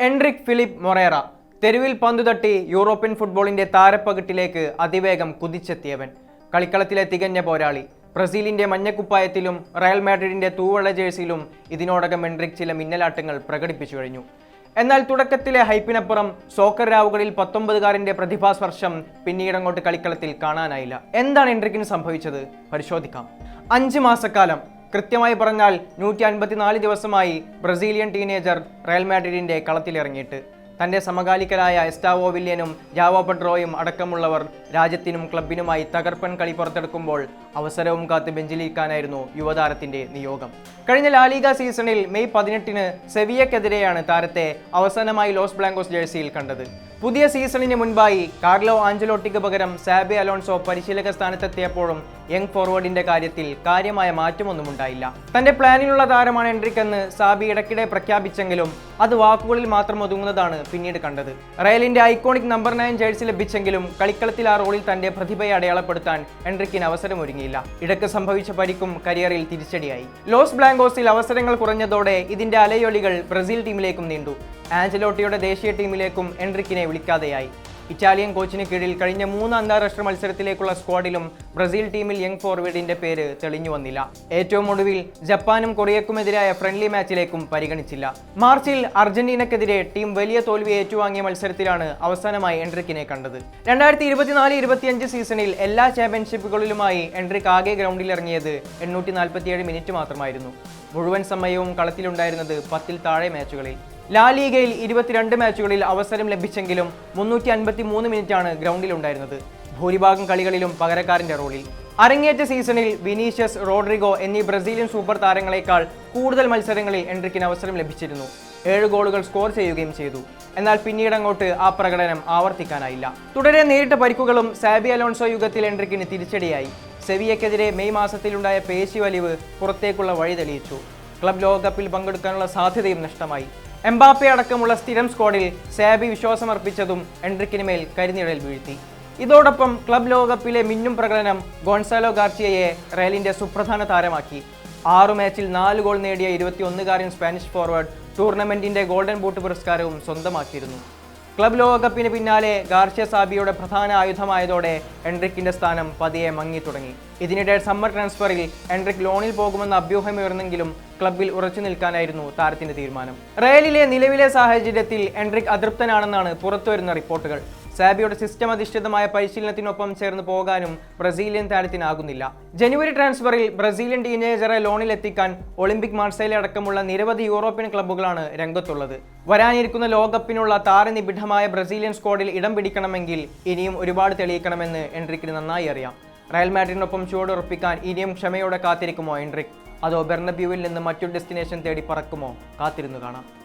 Enteric Philip Moreira തെരുവിൽ പന്തു തട്ടി യൂറോപ്യൻ ഫുട്ബോളിന്റെ താരപ്പകിട്ടിലേക്ക് അതിവേഗം കുതിച്ചെത്തിയവൻ. കളിക്കളത്തിലെ തികഞ്ഞ പോരാളി. ബ്രസീലിന്റെ മഞ്ഞക്കുപ്പായത്തിലും റയൽ മാഡ്രിഡിന്റെ തൂവള ജേഴ്സിയിലും ഇതിനോടകം എൻട്രിക് ചില മിന്നലാട്ടങ്ങൾ പ്രകടിപ്പിച്ചു കഴിഞ്ഞു. എന്നാൽ തുടക്കത്തിലെ ഹൈപ്പിനപ്പുറം സോക്കർ രാവുകളിൽ പത്തൊമ്പതുകാരന്റെ പ്രതിഭാസ്പർശം പിന്നീടങ്ങോട്ട് കളിക്കളത്തിൽ കാണാനായില്ല. എന്താണ് എൻട്രിക്കിന് സംഭവിച്ചത്? പരിശോധിക്കാം. അഞ്ച് മാസക്കാലം കൃത്യമായി പറഞ്ഞാൽ നൂറ്റി അൻപത്തിനാല് ദിവസമായി ബ്രസീലിയൻ ടീനേജർ റയൽ മാഡ്രിഡിന്റെ കളത്തിലിറങ്ങിയിട്ട് തന്റെ സമകാലികരായ എസ്റ്റാവോ വില്യനും ജാവോ പെഡ്രോയും അടക്കമുള്ളവർ രാജ്യത്തിനും ക്ലബിനുമായി തകർപ്പൻ കളി പുറത്തെടുക്കുമ്പോൾ അവസരവും കാത്ത് ബെഞ്ചിലിരിക്കാനായിരുന്നു യുവതാരത്തിന്റെ നിയോഗം. കഴിഞ്ഞ ലാലിഗ സീസണിൽ മെയ് പതിനെട്ടിന് സെവിയക്കെതിരെയാണ് താരത്തെ അവസാനമായി ലോസ് ബ്ലാങ്കോസ് ജേഴ്സിയിൽ കണ്ടത്. പുതിയ സീസണിന് മുൻപായി കാർലോ ആഞ്ചലോട്ടിക്ക് പകരം സാബെ അലോൺസോ പരിശീലക സ്ഥാനത്തെത്തിയപ്പോഴും യങ് ഫോർവേഡിന്റെ കാര്യത്തിൽ കാര്യമായ മാറ്റമൊന്നും ഉണ്ടായില്ല തന്റെ പ്ലാനിലുള്ള താരമാണ് എൻട്രിക് എന്ന് സാബി ഇടയ്ക്കിടെ പ്രഖ്യാപിച്ചെങ്കിലും അത് വാക്കുകളിൽ മാത്രം ഒതുങ്ങുന്നതാണ് പിന്നീട് കണ്ടത്. റയലിന്റെ ഐക്കോണിക് നമ്പർ നയൻ ജേഴ്സി ലഭിച്ചെങ്കിലും കളിക്കളത്തിൽ ആ റോളിൽ തന്റെ പ്രതിഭയെ അടയാളപ്പെടുത്താൻ എൻട്രിക്കിന് അവസരമൊരുങ്ങിയില്ല ഇടയ്ക്ക് സംഭവിച്ച പരിക്കും കരിയറിൽ തിരിച്ചടിയായി. ലോസ് ബ്ലാങ്കോസിൽ അവസരങ്ങൾ കുറഞ്ഞതോടെ ഇതിന്റെ അലയൊലികൾ ബ്രസീൽ ടീമിലേക്കും നീണ്ടു. ആഞ്ചലോട്ടിയുടെ ദേശീയ ടീമിലേക്കും എൻട്രിക്കിനെ വിളിക്കാതെയായി. ഇറ്റാലിയൻ കോച്ചിന് കീഴിൽ കഴിഞ്ഞ മൂന്ന് അന്താരാഷ്ട്ര മത്സരത്തിലേക്കുള്ള സ്ക്വാഡിലും ബ്രസീൽ ടീമിൽ യങ് ഫോർവേഡിന്റെ പേര് തെളിഞ്ഞു വന്നില്ല. ഏറ്റവും ഒടുവിൽ ജപ്പാനും കൊറിയക്കുമെതിരായ ഫ്രണ്ട്ലി മാച്ചിലേക്കും പരിഗണിച്ചില്ല. മാർച്ചിൽ അർജന്റീനക്കെതിരെ ടീം വലിയ തോൽവി ഏറ്റുവാങ്ങിയ മത്സരത്തിലാണ് അവസാനമായി എൻട്രിക്കിനെ കണ്ടത്. രണ്ടായിരത്തി ഇരുപത്തിനാല് ഇരുപത്തിയഞ്ച് സീസണിൽ എല്ലാ ചാമ്പ്യൻഷിപ്പുകളിലുമായി എൻട്രിക് ആകെ ഗ്രൗണ്ടിൽ ഇറങ്ങിയത് എണ്ണൂറ്റി നാൽപ്പത്തിയേഴ് മിനിറ്റ് മാത്രമായിരുന്നു. മുഴുവൻ സമയവും കളത്തിലുണ്ടായിരുന്നത് പത്തിൽ താഴെ മാച്ചുകളിൽ. ലാ ലീഗയിൽ ഇരുപത്തിരണ്ട് മാച്ചുകളിൽ അവസരം ലഭിച്ചെങ്കിലും മുന്നൂറ്റി അൻപത്തി മൂന്ന് മിനിറ്റാണ് ഗ്രൗണ്ടിലുണ്ടായിരുന്നത്. ഭൂരിഭാഗം കളികളിലും പകരക്കാരന്റെ റോളിൽ. അരങ്ങേറ്റ സീസണിൽ വിനീഷ്യസ് റോഡ്രിഗോ എന്നീ ബ്രസീലിയൻ സൂപ്പർ താരങ്ങളെക്കാൾ കൂടുതൽ മത്സരങ്ങളിൽ എൻട്രിക്കിന് അവസരം ലഭിച്ചിരുന്നു. ഏഴ് ഗോളുകൾ സ്കോർ ചെയ്യുകയും ചെയ്തു. എന്നാൽ പിന്നീട് അങ്ങോട്ട് ആ പ്രകടനം ആവർത്തിക്കാനായില്ല. തുടരെ നേരിട്ട പരിക്കുകളും സാബി അലോൺസോ യുഗത്തിൽ എൻട്രിക്കിന് തിരിച്ചടിയായി. സെവിയക്കെതിരെ മെയ് മാസത്തിലുണ്ടായ പേശി വലിവ് പുറത്തേക്കുള്ള വഴി തെളിയിച്ചു. ക്ലബ് ലോകകപ്പിൽ പങ്കെടുക്കാനുള്ള സാധ്യതയും നഷ്ടമായി. എംബാപ്പെ അടക്കമുള്ള സ്ഥിരം സ്ക്വാഡിൽ സാബി വിശ്വാസമർപ്പിച്ചതും എൻട്രിക്കിന് മേൽ കരിനിഴൽ വീഴ്ത്തി. ഇതോടൊപ്പം ക്ലബ് ലോകകപ്പിലെ മിന്നും പ്രകടനം ഗോൺസാലോ ഗാർച്ചിയയെ റയലിന്റെ സുപ്രധാന താരമാക്കി. ആറ് മാച്ചിൽ നാല് ഗോൾ നേടിയ ഇരുപത്തിയൊന്നുകാരൻ സ്പാനിഷ് ഫോർവേഡ് ടൂർണമെന്റിന്റെ ഗോൾഡൻ ബൂട്ട് പുരസ്കാരവും സ്വന്തമാക്കിയിരുന്നു. ക്ലബ് ലോകകപ്പിന് പിന്നാലെ ഗാർഷ്യ സാബിയുടെ പ്രധാന ആയുധമായതോടെ എൻട്രിക്കിന്റെ സ്ഥാനം പതിയെ മങ്ങി തുടങ്ങി ഇതിനിടെ സമ്മർ ട്രാൻസ്ഫറിൽ എൻട്രിക് ലോണിൽ പോകുമെന്ന അഭ്യൂഹമുയർന്നെങ്കിലും ക്ലബിൽ ഉറച്ചു നിൽക്കാനായിരുന്നു താരത്തിന്റെ തീരുമാനം. റയലിലെ നിലവിലെ സാഹചര്യത്തിൽ എൻട്രിക് അതൃപ്തനാണെന്നാണ് പുറത്തുവരുന്ന റിപ്പോർട്ടുകൾ. സാബിയുടെ സിസ്റ്റം അധിഷ്ഠിതമായ പരിശീലനത്തിനൊപ്പം ചേർന്ന് പോകാനും ബ്രസീലിയൻ താരത്തിനാകുന്നില്ല. ജനുവരി ട്രാൻസ്ഫറിൽ ബ്രസീലിയൻ ടീനേജറെ ലോണിൽ എത്തിക്കാൻ ഒളിമ്പിക് മാർസൈലെ അടക്കമുള്ള നിരവധി യൂറോപ്യൻ ക്ലബ്ബുകളാണ് രംഗത്തുള്ളത്. വരാനിരിക്കുന്ന ലോകകപ്പിനുള്ള താരനിബിഡമായ ബ്രസീലിയൻ സ്ക്വാഡിൽ ഇടം പിടിക്കണമെങ്കിൽ ഇനിയും ഒരുപാട് തെളിയിക്കണമെന്ന് എൻട്രിക്കിന് നന്നായി അറിയാം. റയൽ മാഡ്രിഡിനൊപ്പം ചുവടുറപ്പിക്കാൻ ഇനിയും ക്ഷമയോടെ കാത്തിരിക്കുമോ എൻട്രിക്? അതോ ബെർണബ്യൂവിൽ നിന്ന് മറ്റൊരു ഡെസ്റ്റിനേഷൻ തേടി പറക്കുമോ? കാത്തിരുന്നു കാണാം.